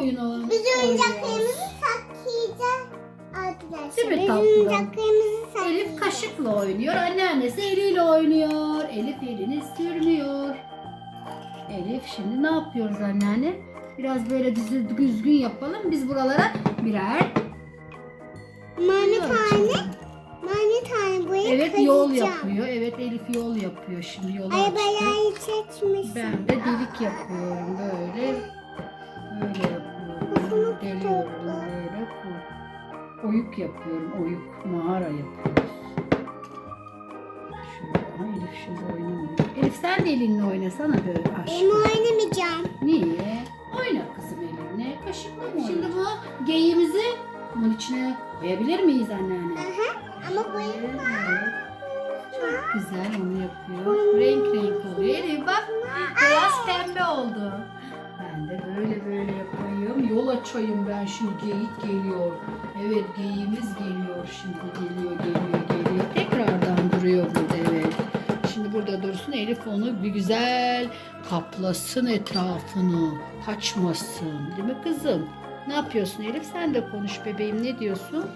oyunu Biz oynuyoruz. oyuncaklarımızı saklayacağız arkadaşlar. Mi Biz tatlım? oyuncaklarımızı saklayacağız. Elif kaşıkla oynuyor. Anneannesi eliyle oynuyor. Elif elini sürmüyor. Elif şimdi ne yapıyoruz anneanne? Biraz böyle düzgün, düzgün yapalım. Biz buralara birer yol tane, mani tane buraya Evet yol yapıyor. Evet Elif yol yapıyor. Şimdi yolu açtı. Arabaları çekmişsin. Ben de delik yapıyorum böyle. Böyle yapıyorum. Deliyorum böyle. Oyuk yapıyorum. Oyuk. Mağara yapıyoruz. Şöyle. Ama Elif şimdi oynamıyor. Elif sen de elinle oynasana böyle aşkım. oynamayacağım. Niye? Oyna kızım elinle. Kaşıkla mı Şimdi bu geyiğimizi bunun içine koyabilir miyiz anneanne? Aha. Ama bu Evet. Çok güzel onu yapıyor. Renk renk oluyor. Elif bak beyaz pembe oldu. Ben de böyle böyle yapayım. Açayım ben şimdi geyik geliyor. Evet geyiğimiz geliyor şimdi geliyor geliyor geliyor. Tekrardan duruyor burada evet. Şimdi burada dursun Elif onu bir güzel kaplasın etrafını. Kaçmasın. Değil mi kızım? Ne yapıyorsun Elif? Sen de konuş bebeğim. Ne diyorsun?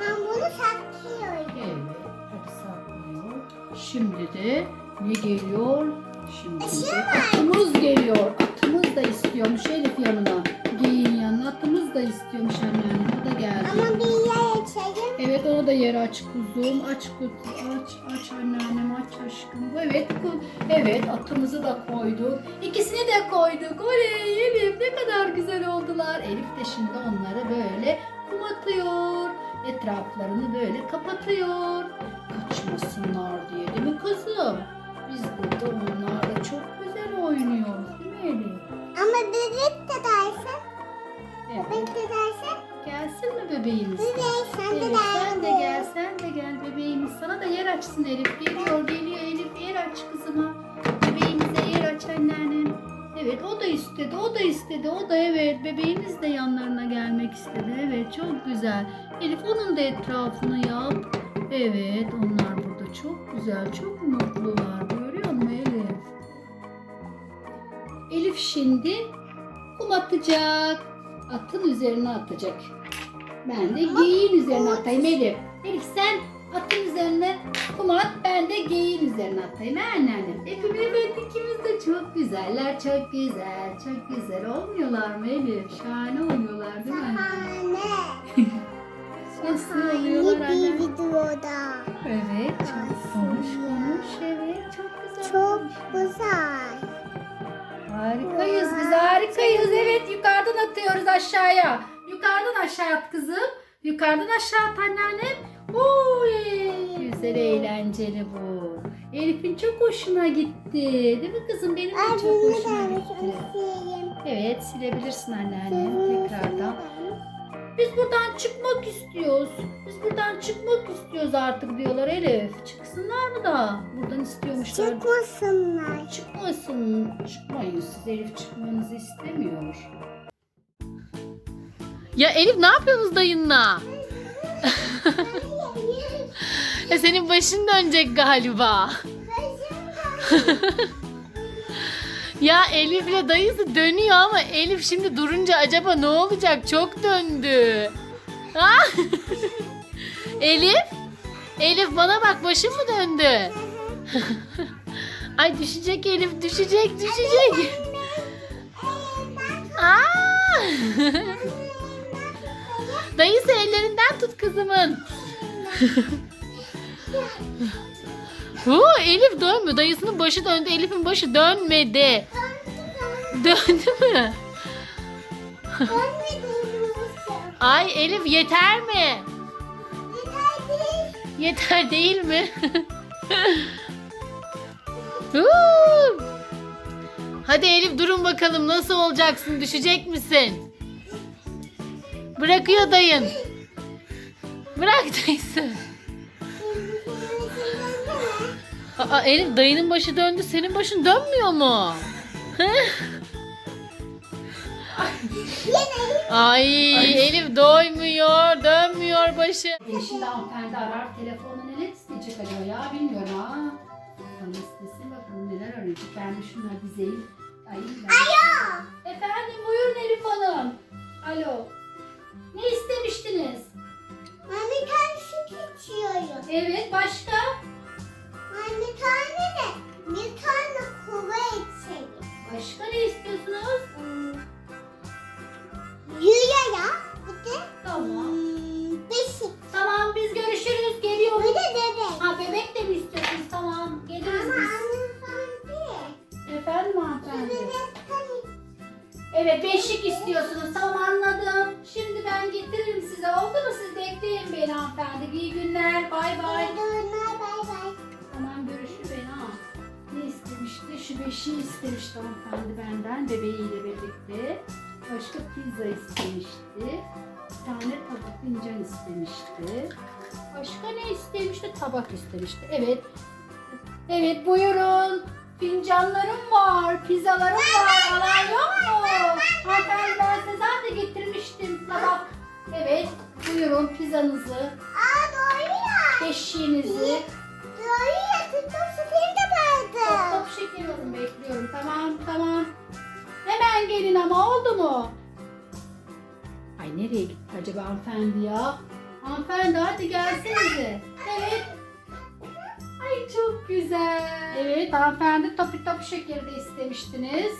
Ben bunu saklıyorum. Evet, hadi saklıyor. Şimdi de ne geliyor? Şimdi de atımız geliyor. Atımız da istiyormuş Elif yanına. Da istiyormuş anneanne. O da geldi. Ama bir yer açayım. Evet onu da yere aç kuzum. Aç kuzum. Aç aç anneannem aç aşkım. Evet evet atımızı da koyduk. İkisini de koyduk. Oley Elif ne kadar güzel oldular. Elif de şimdi onları böyle kum atıyor. Etraflarını böyle kapatıyor. Kaçmasınlar diye değil mi kızım? Biz burada onlarla çok güzel oynuyoruz değil mi Elif? Ama bebek de Evet. Bebek de derse, Gelsin mi bebeğimiz? bebek sen de Evet, sen de gel, sen de gel bebeğimiz. Sana da yer açsın Elif. Geliyor, geliyor Elif. Yer aç kızıma. Bebeğimize yer aç anneannem. Evet, o da istedi, o da istedi, o da evet. Bebeğimiz de yanlarına gelmek istedi. Evet, çok güzel. Elif onun da etrafını yap. Evet, onlar burada çok güzel, çok mutlular. Görüyor musun Elif? Elif şimdi kum atacak. Atın üzerine atacak. Ben de geyiğin üzerine atayım Elif. Elif sen atın üzerine kum at, ben de geyiğin üzerine atayım. Ha anneannem. Hepimiz evet ikimiz de çok güzeller, çok güzel, çok güzel olmuyorlar mı Elif? Şahane oynuyorlar değil mi anne? Şahane. Nasıl oluyorlar bir videoda. Evet, çok konuş konuş. Evet, çok güzel. Çok güzel. Harikayız biz harikayız. Evet atıyoruz aşağıya. Yukarıdan aşağı at kızım. Yukarıdan aşağı at anneannem. Oy, güzel eğlenceli bu. Elif'in çok hoşuna gitti. Değil mi kızım? Benim de çok hoşuma gitti. Evet silebilirsin anneannem tekrardan. Biz buradan çıkmak istiyoruz. Biz buradan çıkmak istiyoruz artık diyorlar Elif. Çıksınlar mı da? Buradan istiyormuşlar. Çıkmasınlar. Çıkmasın. Çıkmayın siz. Elif çıkmanızı istemiyor. Ya Elif ne yapıyorsunuz dayınla? Ya senin başın dönecek galiba. ya Elif'le dayısı dönüyor ama Elif şimdi durunca acaba ne olacak? Çok döndü. Ha? Elif? Elif bana bak başın mı döndü? Ay düşecek Elif düşecek düşecek. Aa! Kızımın. Huu, Elif dönmüyor. Dayısının başı döndü. Elif'in başı dönmedi. Döndü mü? Ay Elif yeter mi? Yeter değil mi? Huu. Hadi Elif durun bakalım nasıl olacaksın? Düşecek misin? Bırakıyor dayın. Bırak dayısı. Aa, Elif dayının başı döndü. Senin başın dönmüyor mu? Hı? Ay Elif doymuyor. Dönmüyor başı. Şimdi hanımefendi arar telefonla neler isteyecek acaba ya bilmiyorum ha. Bakalım istesin bakalım neler arayacak. Ben de şunları dizeyim. Ay, ben... Efendim buyurun Elif Hanım. istiyorsunuz? Evet başka? İyi günler. Bay bay. Dönler bay bay. Tamam görüşürüz ha. Ne istemişti? Şu beşi istemişti hanımefendi benden bebeğiyle birlikte. Başka pizza istemişti. Bir tane tabak fincan istemişti. Başka ne istemişti? Tabak istemişti. Evet. Evet buyurun. Fincanlarım var, pizzalarım var. Alan yok mu? Hanımefendi ben size zaten getirmiştim tabak. Evet. Buyurun pizzanızı, Aa doğru ya. beşiğinizi. Doğru ya. Tuttum sütüm de Top vardı. top şekeriyorum bekliyorum. Tamam tamam. Hemen gelin ama oldu mu? Ay nereye gitti acaba hanımefendi ya? Hanımefendi hadi gelsenize. Evet. Ay çok güzel. Evet hanımefendi topu topu şekeri de istemiştiniz.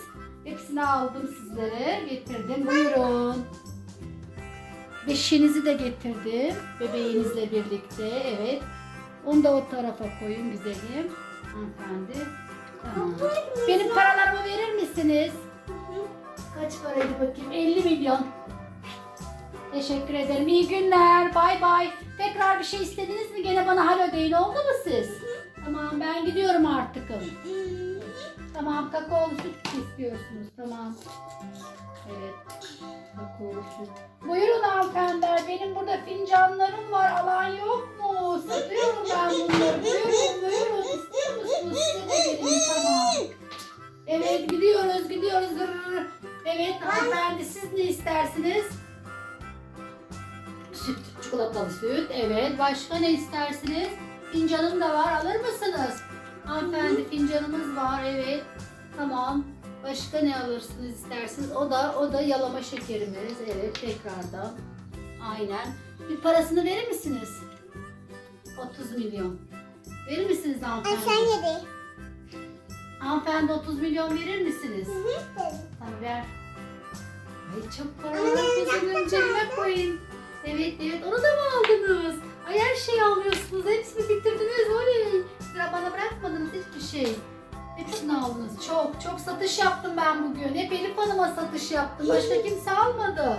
Hepsini aldım sizlere. Getirdim. Buyurun. Beşiğinizi de getirdim. Bebeğinizle birlikte. Evet. Onu da o tarafa koyun güzelim. Hanımefendi. Tamam. Benim paralarımı verir misiniz? Kaç paraydı bakayım? 50 milyon. Teşekkür ederim. İyi günler. Bay bay. Tekrar bir şey istediniz mi? Gene bana hal ödeyin. Oldu mu siz? Tamam ben gidiyorum artık. Tamam kakaolu süt istiyorsunuz. Tamam. Evet. Kakaolu süt. Buyurun hanımefendiler. Benim burada fincanlarım var. Alan yok mu? Satıyorum ben bunları. Buyurun buyurun. İstiyor musunuz? Size de vereyim. Tamam. Evet gidiyoruz gidiyoruz. Evet hanımefendi siz ne istersiniz? Süt, çikolatalı süt. Evet. Başka ne istersiniz? Fincanım da var. Alır mısınız? Hanımefendi fincanımız var. Evet. Tamam. Başka ne alırsınız isterseniz? O da o da yalama şekerimiz. Evet tekrardan. Aynen. Bir parasını verir misiniz? 30 milyon. Verir misiniz hanımefendi? sen yedi. Hanımefendi 30 milyon verir misiniz? Tamam ver. Ay çok para var. Kızımın cebine koyun. Evet evet onu da mı aldınız? Ay her şeyi alıyorsunuz. Hepsini bitirdiniz. Oley. Sıra bana bırakmadınız hiçbir şey. Hepsini aldınız. Çok çok satış yaptım ben bugün. Hep Elif Hanım'a satış yaptım. Başka kimse almadı.